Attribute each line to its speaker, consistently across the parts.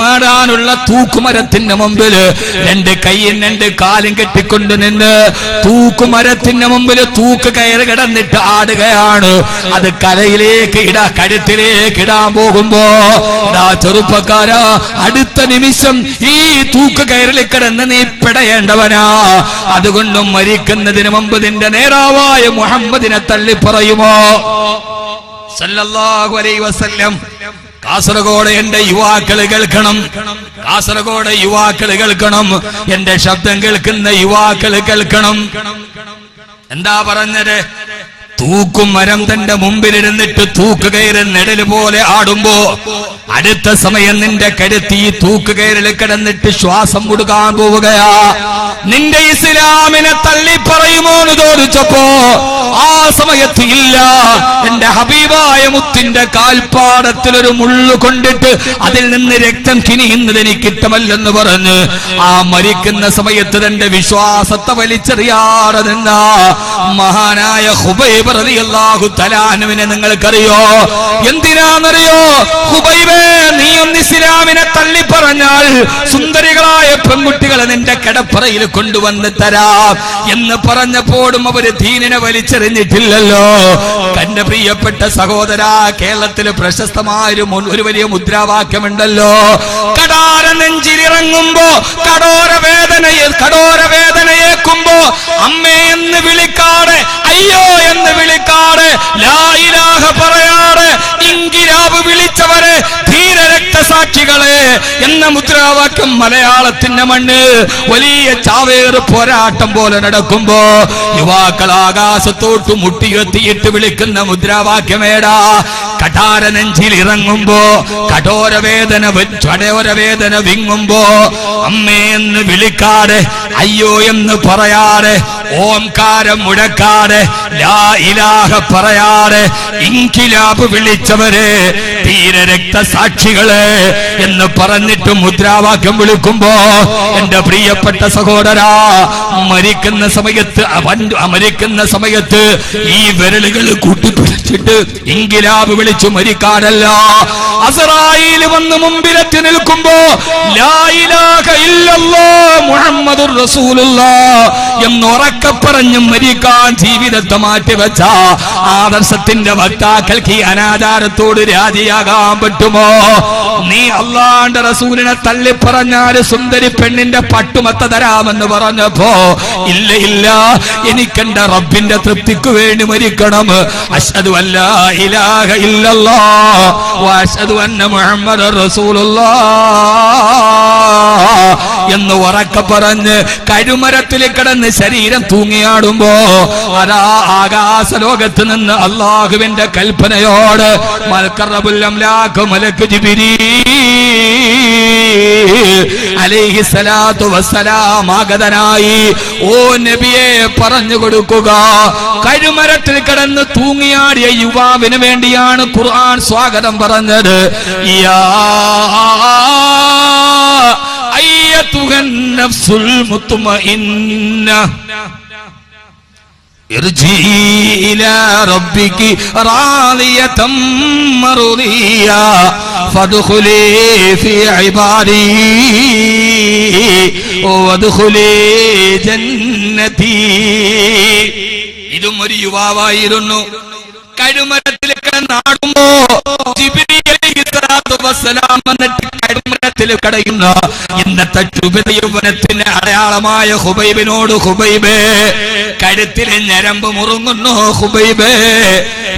Speaker 1: മാടാനുള്ള തൂക്കുമരത്തിന്റെ മുമ്പിൽ രണ്ട് കൈയും രണ്ട് കാലും കെട്ടിക്കൊണ്ട് നിന്ന് തൂക്കുമരത്തിന്റെ മുമ്പിൽ തൂക്ക് കയറ് കിടന്നിട്ട് ആടുകയാണ്. അത് കലയിലേക്ക് ഇടാ കഴുത്തിലേക്ക് ഇടാൻ പോകുമ്പോ ചെറുപ്പക്കാരാ അടുത്ത നിമിഷം ഈ തൂക്ക് കയറിൽ കിടന്ന് നീ പിടയേണ്ടവനാ. അതുകൊണ്ടും മരിക്കുന്നതിന് മുമ്പ് നിന്റെ നേതാവായ മുഹമ്മദിനെ തള്ളി പറയുമോ സല്ലല്ലാഹു അലൈഹി വസല്ലം. കാസർഗോഡ് എന്റെ യുവാക്കൾ കേൾക്കണം. കാസർഗോഡ് യുവാക്കൾ കേൾക്കണം. എന്റെ ശബ്ദം കേൾക്കുന്ന യുവാക്കൾ കേൾക്കണം. എന്താ പറഞ്ഞത്? തൂക്കും മരം തന്റെ മുമ്പിലിരുന്നിട്ട് തൂക്ക് കയറി നിഴൽ പോലെ ആടുമ്പോ അടുത്ത സമയം നിന്റെ കരുത്തി തൂക്കുകയറിൽ തൂക്ക് കയറിൽ കിടന്നിട്ട് ശ്വാസം കൊടുക്കാൻ പോവുകയാ. നിന്റെ ഇസ്ലാമിനെ തള്ളി പറയുമോ എന്ന് ചോദിച്ചപ്പോ ആ സമയത്ത് ഇല്ല. ഹബീബായ മുത്തിന്റെ കാൽപ്പാടത്തിൽ ഒരു മുള്ളു കൊണ്ടിട്ട് അതിൽ നിന്ന് രക്തം കിനിയുന്നത് എനിക്ക് ഇഷ്ടമല്ലെന്ന് പറഞ്ഞ് ആ മരിക്കുന്ന സമയത്ത് തന്റെ വിശ്വാസത്തെ വലിച്ചെറിയാതെ നിന്ന മഹാനായ ഹുബൈബ് റളിയല്ലാഹു തലാനുവിനെ നിങ്ങൾക്കറിയോ? എന്തിനാണെന്നറിയോ? ഹുബൈബേ നീ ഒന്ന് ഇസ്ലാമിനെ തള്ളി പറഞ്ഞാൽ സുന്ദരികളായ പെൺകുട്ടികളെ നിന്റെ കിടപ്പറയിൽ കൊണ്ടുവന്ന് തരാം എന്ന് പറഞ്ഞപ്പോഴും അവർ ദീനിനെ വലിച്ചെറിഞ്ഞിട്ടില്ലല്ലോ. തന്റെ പ്രിയപ്പെട്ട സഹോദര കേരളത്തിൽ പ്രശസ്തമായ ഒരു വലിയ മുദ്രാവാക്യമുണ്ടല്ലോ. കടാര നെഞ്ചിലിറങ്ങുമ്പോ കടോര വേദനയെ കടോര വേദനയേക്കുമ്പോ അമ്മേ എന്ന് വിളിക്കാടെ അയ്യോ എന്ന് വിളിക്കാടെ ലായിലാഹ ഇലാഹ ഇങ്കിലാബ് വിളിച്ചവരെ ധീര രക്തസാക്ഷികളെ എന്ന മുദ്രാവാക്യം മലയാളത്തിന്റെ മണ്ണ്. വലിയ ചാവേർ പോരാട്ടം പോലെ നടക്കുമ്പോ യുവാക്കൾ ആകാശത്തോട്ട് മുട്ടിയെത്തിയിട്ട് വിളിക്കുന്ന മുദ്രാവാക്യമേടാ. കഠാര നെഞ്ചിൽ ഇറങ്ങുമ്പോ ചടയോര വേദന വിങ്ങുമ്പോ അമ്മേ എന്ന് വിളിക്കാതെ അയ്യോ എന്ന് പറയാതെ ഓംകാരം മുഴക്കാതെ ഇലാഹ പറയാതെ ഇൻകിലാബ് വിളിച്ചവര് തീരെ രക്തസാക്ഷികളെ എന്ന് പറഞ്ഞിട്ട് മുദ്രാവാക്യം വിളിക്കുമ്പോ എന്റെ പ്രിയപ്പെട്ട സഹോദരാ മരിക്കുന്ന സമയത്ത് അവൻ മരിക്കുന്ന സമയത്ത് ഈ വിരലുകൾ കൂട്ടിപ്പിടിച്ചിട്ട് ഇൻകിലാബ് വിളിച്ചു മരിക്കാനല്ല. അസറായിൽ വന്ന് മുമ്പിലെത്തി നിൽക്കുമ്പോ ലാ ഇലാഹ മുഹമ്മദുർ റസൂലുള്ള എന്ന് ഉറക്കെ പറഞ്ഞ് മരിക്കാൻ ജീവിതത്തെ മാറ്റിവെച്ച ആദർശത്തിന്റെ വക്താക്കൾക്ക് ഈ അനാചാരത്തോട് രാജിയാകാൻ പറ്റുമോ? നീ അള്ളാന്റെ റസൂലിനെ തള്ളി പറഞ്ഞാൽ സുന്ദരി പെണ്ണിന്റെ പട്ടുമത്ത തരാമെന്ന് പറഞ്ഞപ്പോ ഇല്ല ഇല്ല എനിക്കെന്റെ റബ്ബിന്റെ തൃപ്തിക്ക് വേണ്ടി മരിക്കണം. അഷ്ഹദു അല്ല ഇലാഹ ഇല്ലല്ലാ വഅഷ്ഹദു അന്ന മുഹമ്മദ് റസൂലുള്ളാഹ് എന്ന് ഉറക്ക പറഞ്ഞ് കരുമരത്തിൽ കിടന്ന് ശരീരം തൂങ്ങിയാടുമ്പോ അതാ ആകാശ ലോകത്ത് നിന്ന് അള്ളാഹുവിന്റെ കൽപ്പനയോട് മൽക്കറബുല്ലാഖ് മലക്ക് ജിബിരി ഓ നബിയെ പറഞ്ഞു കൊടുക്കുക. കരുമരത്തിൽ കിടന്ന് തൂങ്ങിയാടിയ യുവാവിന് വേണ്ടിയാണ് ഖുർആൻ സ്വാഗതം പറഞ്ഞത്. യാ ارجعي إلى ربك راضية مرضية فادخلي في عبادي وادخلي جنتي ഇതും ഒരു യുവാവായിരുന്നു കഴുമരത്തിൽ കിടന്നാടുമ്പോ കടയുന്ന ഇന്നത്തെ ചുബിത യൗവനത്തിന്റെ അടയാളമായ ഹുബൈബിനോട് ഹുബൈബേ. കഴുത്തിലെ ഞരമ്പ് മുറുങ്ങുന്നു ഹുബൈബേ.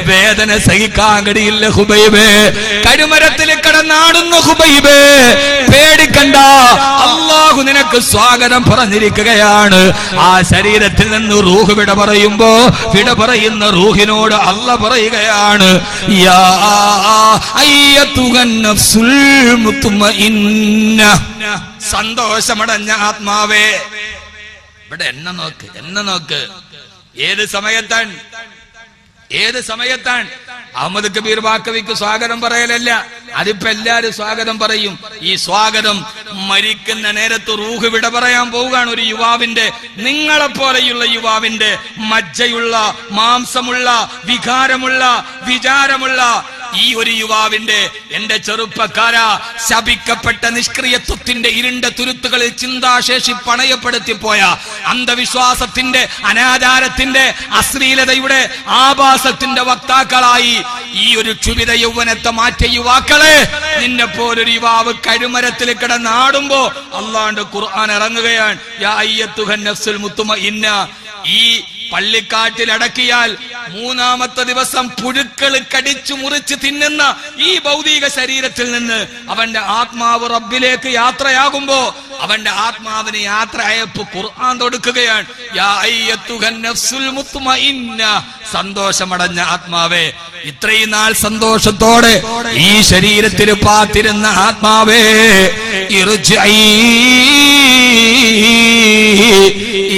Speaker 1: വേദന സഹിക്കാൻ കഴിയില്ല ഹുബൈബേ. കരുമരത്തിൽ കടന്നാടുന്നു ഹുബൈബേ. പേടിക്കണ്ട. അള്ളാഹു നിനക്ക് സ്വാഗതം പറഞ്ഞിരിക്കുകയാണ്. ആ ശരീരത്തിൽ നിന്ന് റൂഹ് വിട പറയുമ്പോ വിട പറയുന്ന റൂഹിനോട് അല്ല പറയുകയാണ്. യാ. സന്തോഷമടഞ്ഞ ആത്മാവേ. ഇവിടെ എന്നെ നോക്ക് എന്നെ നോക്ക്. ഏത് സമയത്താണ് ഏത് സമയത്താണ്? അഹമ്മദ് കബീർ ബാക്കവിക്ക് സ്വാഗതം പറയലല്ല. അതിപ്പോ എല്ലാരും സ്വാഗതം പറയും. ഈ സ്വാഗതം മരിക്കുന്ന നേരത്ത് റൂഹ് വിട പറയാൻ പോവുകയാണ് ഒരു യുവാവിന്റെ നിങ്ങളെ പോലെയുള്ള യുവാവിന്റെ മജ്ജയുള്ള മാംസമുള്ള വികാരമുള്ള വിചാരമുള്ള ഈ ഒരു യുവാവിന്റെ എന്റെ ചെറുപ്പക്കാര ശപിക്കപ്പെട്ട നിഷ്ക്രിയത്വത്തിന്റെ ഇരുണ്ട തുരുത്തുകളിൽ ചിന്താശേഷി പണയപ്പെടുത്തി പോയ അന്ധവിശ്വാസത്തിന്റെ അനാചാരത്തിന്റെ അശ്ലീലതയുടെ ആഭാസത്തിന്റെ വക്താക്കളായി ഈ ഒരു ക്ഷുഭിത യൗവനത്തെ മാറ്റിയ യുവാക്കളെ നിന്നെ പോലൊരു യുവാവ് കഴുമരത്തിൽ കിടന്നാടുമ്പോ അള്ളാണ്ട് ഖുർആൻ ഇറങ്ങുകയാണ്. ഈ പള്ളിക്കാട്ടിൽ അടക്കിയാൽ മൂന്നാമത്തെ ദിവസം പുഴുക്കൾ കടിച്ചു മുറിച്ച് തിന്നുന്ന ഈ ഭൗതിക ശരീരത്തിൽ നിന്ന് അവന്റെ ആത്മാവ് റബ്ബിലേക്ക് യാത്രയാകുമ്പോ അവന്റെ ആത്മാവിന് യാത്ര അയപ്പ് ഖുർആൻ തൊടുക്കുകയാണ് സന്തോഷമടഞ്ഞ ആത്മാവേ ഇത്രയും നാൾ സന്തോഷത്തോടെ ഈ ശരീരത്തിൽ പാത്തിരുന്ന ആത്മാവേ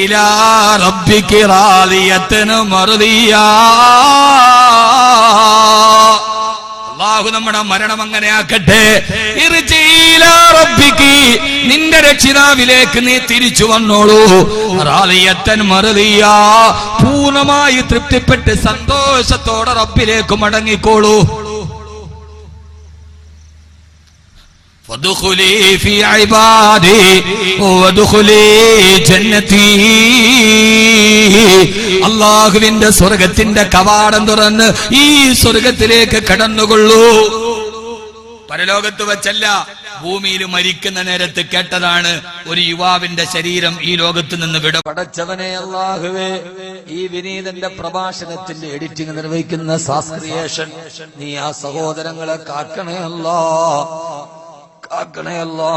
Speaker 1: ഇലാ റബ്ബിക്ക് മറുതിയാ. അള്ളാഹു നമ്മുടെ മരണം അങ്ങനെ ആക്കട്ടെ. നിന്റെ രക്ഷിതാവിലേക്ക് നീ തിരിച്ചു വന്നോളൂ. പൂർണമായി തൃപ്തിപ്പെട്ട് സന്തോഷത്തോടെ റബ്ബിലേക്ക് മടങ്ങിക്കോളൂ. فادخلي في عبادي وادخلي جنتي അള്ളാഹുവിന്റെ സ്വർഗത്തിന്റെ കവാടം തുറന്ന് ഈ സ്വർഗത്തിലേക്ക് കടന്നുകൊള്ളൂ പരലോകത്ത് വെച്ചല്ല ഭൂമിയിൽ മരിക്കുന്ന നേരത്ത് കേട്ടതാണ് ഒരു യുവാവിന്റെ ശരീരം ഈ ലോകത്ത് നിന്ന് വിട പടച്ചവനെ അള്ളാഹുവേ ഈ വിനീതന്റെ പ്രഭാഷണത്തിന്റെ എഡിറ്റിംഗ് നിർവഹിക്കുന്ന സാസ്ക്രിയേഷൻ നീ ആ സഹോദരങ്ങളെ കാക്കണേ അല്ലാ കാക്കണേ അല്ലാ